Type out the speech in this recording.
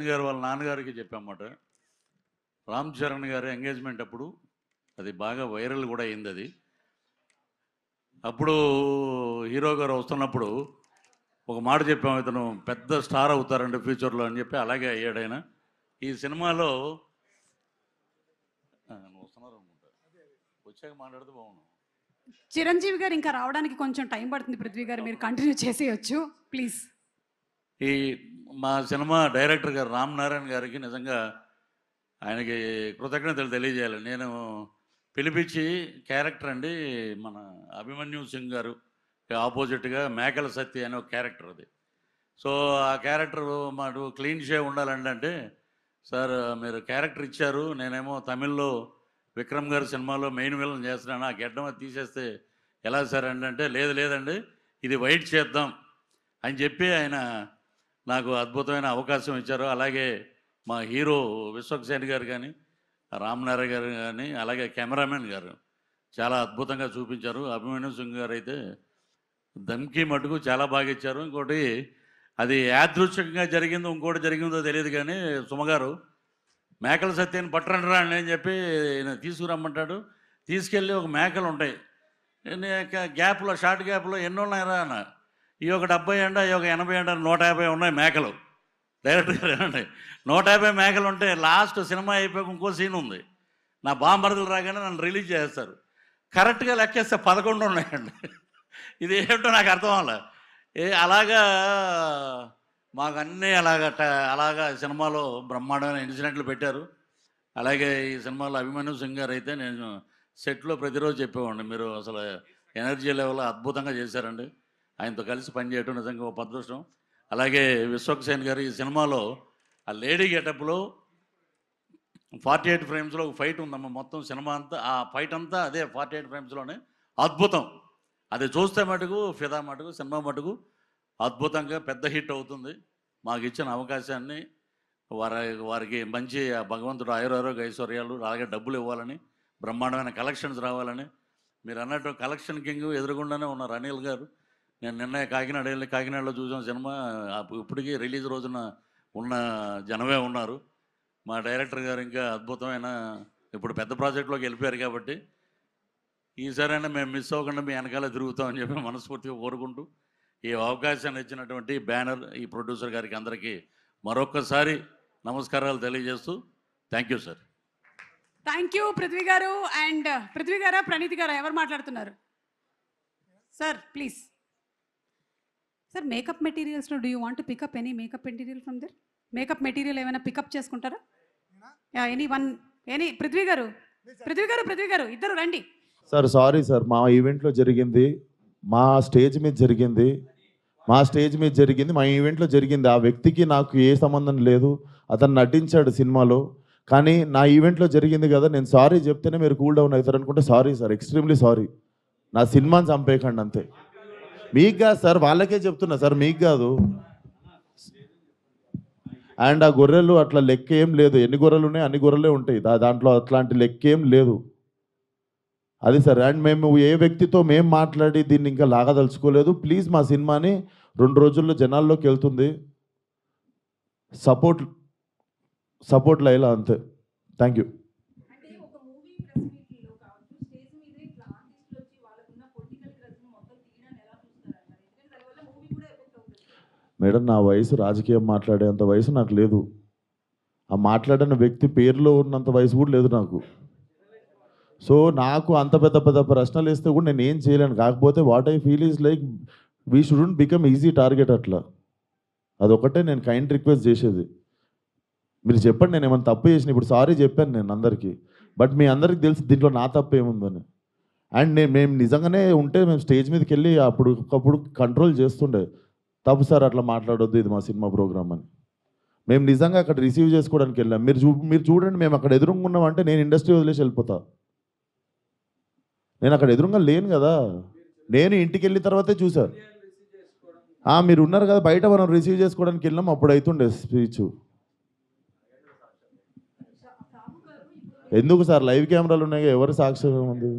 గారు వాళ్ళ నాన్నగారికి చెప్పామన్నమాట. రామ్ చరణ్ గారి ఎంగేజ్మెంట్ అప్పుడు అది బాగా వైరల్ కూడా అయింది అది. అప్పుడు హీరో గారు వస్తున్నప్పుడు ఒక మాట చెప్పాము ఇతను పెద్ద స్టార్ అవుతారండి ఫ్యూచర్లో అని చెప్పి అలాగే అయ్యాడు ఆయన. ఈ సినిమాలో వస్తున్నారు అనుకుంటా. వచ్చాక మాట్లాడితే బాగున్నావు చిరంజీవి గారు ఇంకా రావడానికి కొంచెం టైం పడుతుంది పృథ్వీ గారు మీరు కంటిన్యూ చేసేయచ్చు. ప్లీజ్. ఈ మా సినిమా డైరెక్టర్ గారు రామ్ నారాయణ గారికి నిజంగా ఆయనకి కృతజ్ఞతలు తెలియజేయాలి. నేను పిలిపించి క్యారెక్టర్ అండి మన అభిమన్యు సింగ్ గారు ఆపోజిట్గా మేకల సత్య అనే ఒక క్యారెక్టర్ అది. సో ఆ క్యారెక్టర్ మాకు క్లీన్ షేవ్ ఉండాలండి అంటే సార్ మీరు క్యారెక్టర్ ఇచ్చారు నేనేమో తమిళ్ళో విక్రమ్ గారి సినిమాలో మెయిన్ విలన్ చేస్తున్నాను ఆ గెడ్డం అది తీసేస్తే ఎలా సార్ అండి అంటే లేదు లేదండి ఇది వైట్ చేద్దాం అని చెప్పి ఆయన నాకు అద్భుతమైన అవకాశం ఇచ్చారు. అలాగే మా హీరో విశ్వక్సేన్ గారు కానీ రామ్నారాయణ గారు కానీ అలాగే కెమెరామెన్ గారు చాలా అద్భుతంగా చూపించారు. అభిమన్యు సింగ్ గారు అయితే దమ్కి మటుకు చాలా బాగా ఇచ్చారు. ఇంకోటి అది యాదృచ్ఛికంగా జరిగిందో ఇంకోటి జరిగిందో తెలియదు కానీ సుమగారు మేకల సత్యాన్ని పట్టరండి రా అని చెప్పి తీసుకురమ్మంటాడు. తీసుకెళ్ళి ఒక మేకలు ఉంటాయి. నేను గ్యాప్లో షార్ట్ గ్యాప్లో ఎన్ని ఉన్నాయరా అన్న. ఈ ఒక డెబ్బై అండ ఈ ఒక ఎనభై అండ నూట యాభై ఉన్నాయి మేకలు. డైరెక్ట్గా నూట యాభై మేకలు ఉంటే లాస్ట్ సినిమా అయిపోయాక ఇంకో సీన్ ఉంది. నా బాంబరదలు రాగానే నన్ను రిలీజ్ చేస్తారు. కరెక్ట్గా లెక్కేస్తే పదకొండు ఉన్నాయండి. ఇది ఏంటో నాకు అర్థం అలా ఏ అలాగా మాకు అన్నీ అలాగ ట- అలాగా సినిమాలో బ్రహ్మాండమైన ఇన్సిడెంట్లు పెట్టారు. అలాగే ఈ సినిమాలో అభిమన్యు సింగ్ గారు అయితే నేను సెట్లో ప్రతిరోజు చెప్పేవాడిని. మీరు అసలు ఎనర్జీ లెవెల్ అద్భుతంగా చేశారండి. ఆయనతో కలిసి పనిచేయడం నిజంగా ఒక అదృష్టం. అలాగే విశ్వక్సేన్ గారు ఈ సినిమాలో ఆ లేడీ గెటప్లో ఫార్టీ ఎయిట్ ఫ్రేమ్స్లో ఒక ఫైట్ ఉందమ్మ. మొత్తం సినిమా అంతా ఆ ఫైట్ అంతా అదే ఫార్టీ ఎయిట్ ఫ్రేమ్స్లోనే. అద్భుతం. అది చూస్తే మటుకు ఫిదా మటుకు సినిమా మటుకు అద్భుతంగా పెద్ద హిట్ అవుతుంది. మాకు ఇచ్చిన అవకాశాన్ని వారి వారికి మంచి భగవంతుడు ఆయురారోగ్య ఐశ్వర్యాలు అలాగే డబ్బులు ఇవ్వాలని బ్రహ్మాండమైన కలెక్షన్స్ రావాలని. మీరు అన్నట్టు కలెక్షన్ కింగ్ ఎదురుగుండానే ఉన్నారు అనిల్ గారు. నేను నిన్న కాకినాడ వెళ్ళి కాకినాడలో చూసిన సినిమా ఇప్పటికీ రిలీజ్ రోజున ఉన్న జనమే ఉన్నారు. మా డైరెక్టర్ గారు ఇంకా అద్భుతమైన ఇప్పుడు పెద్ద ప్రాజెక్టులోకి వెళ్ళిపోయారు కాబట్టి ఈసారైనా మేము మిస్ అవ్వకుండా మీ వెనకాల తిరుగుతామని చెప్పి మనస్ఫూర్తిగా కోరుకుంటూ ఈ అవకాశాన్ని ఇచ్చినటువంటి బ్యానర్ ఈ ప్రొడ్యూసర్ గారికి అందరికీ మరొక్కసారి నమస్కారాలు తెలియజేస్తూ thank you sir. Thank you Prithvi garu and Prithvi గారా ప్రణీతి గారా ఎవరు మాట్లాడుతున్నారు? Sir please. Sir makeup మెటీరియల్స్లో do you want pickup any makeup material from there makeup material ఏమైనా పికప్ చేసుకుంటారా? Any one any Prithvi garu Prithvi garu Prithvi గారు ఇద్దరు రండి. Sir sorry sir మా ఈవెంట్లో జరిగింది మా స్టేజ్ మీద జరిగింది మా స్టేజ్ మీద జరిగింది మా ఈవెంట్లో జరిగింది. ఆ వ్యక్తికి నాకు ఏ సంబంధం లేదు. అతను నటించాడు సినిమాలో. కానీ నా ఈవెంట్లో జరిగింది కదా నేను సారీ చెప్తేనే మీరు కూల్ డౌన్ అవుతారు అనుకుంటే సారీ సార్ ఎక్స్ట్రీమ్లీ సారీ నా సినిమాని చంపేయకండి అంతే. మీకు కాదు సార్ వాళ్ళకే చెప్తున్నా సార్ మీకు కాదు. అండ్ ఆ గొర్రెలు అట్లా లెక్క ఏం లేదు. ఎన్ని గొర్రెలు ఉన్నాయి? అన్ని గొర్రెలే ఉంటాయి. దా దాంట్లో అట్లాంటి లెక్క ఏం లేదు. అది సార్ అండ్ మేము ఏ వ్యక్తితో మేము మాట్లాడి దీన్ని ఇంకా లాగదలుచుకోలేదు. ప్లీజ్ మా సినిమాని రెండు రోజుల్లో జనాల్లోకి వెళ్తుంది. సపోర్ట్ సపోర్ట్ లైలా అంతే. Thank you. మేడం నా వయసు రాజకీయం మాట్లాడేంత వయసు నాకు లేదు. ఆ మాట్లాడిన వ్యక్తి పేరులో ఉన్నంత వయసు కూడా లేదు నాకు. సో నాకు అంత పెద్ద పెద్ద ప్రశ్నలు వేస్తే కూడా నేను ఏం చేయలేను. కాకపోతే what I feel is like we should become easy target అట్లా. అదొకటే నేను కైండ్ రిక్వెస్ట్ చేసేది. మీరు చెప్పండి నేను ఏమైనా తప్పు చేసిన ఇప్పుడు సారీ చెప్పాను నేను అందరికీ. బట్ మీ అందరికి తెలుసు దీంట్లో నా తప్పు ఏముందని. అండ్ నేను మేము నిజంగానే ఉంటే మేము స్టేజ్ మీదకి వెళ్ళి అప్పుడు ఒకప్పుడు కంట్రోల్ చేస్తుండే. తప్పు సార్ అట్లా మాట్లాడొద్దు ఇది మా సినిమా ప్రోగ్రామ్ అని. మేము నిజంగా అక్కడ రిసీవ్ చేసుకోవడానికి వెళ్ళాం. మీరు చూ మీరు చూడండి మేము అక్కడ ఎదురుకున్నాం అంటే నేను ఇండస్ట్రీ వదిలేసి వెళ్ళిపోతా. నేను అక్కడ ఎదురుగా లేను కదా. నేను ఇంటికి వెళ్ళిన తర్వాతే చూశాను మీరు ఉన్నారు కదా బయట మనం రిసీవ్ చేసుకోవడానికి వెళ్ళాం అప్పుడు అవుతుండే స్పీచ్. ఎందుకు సార్ లైవ్ కెమెరాలు ఉన్నాయి ఎవరు సాక్ష్యం ఉంది?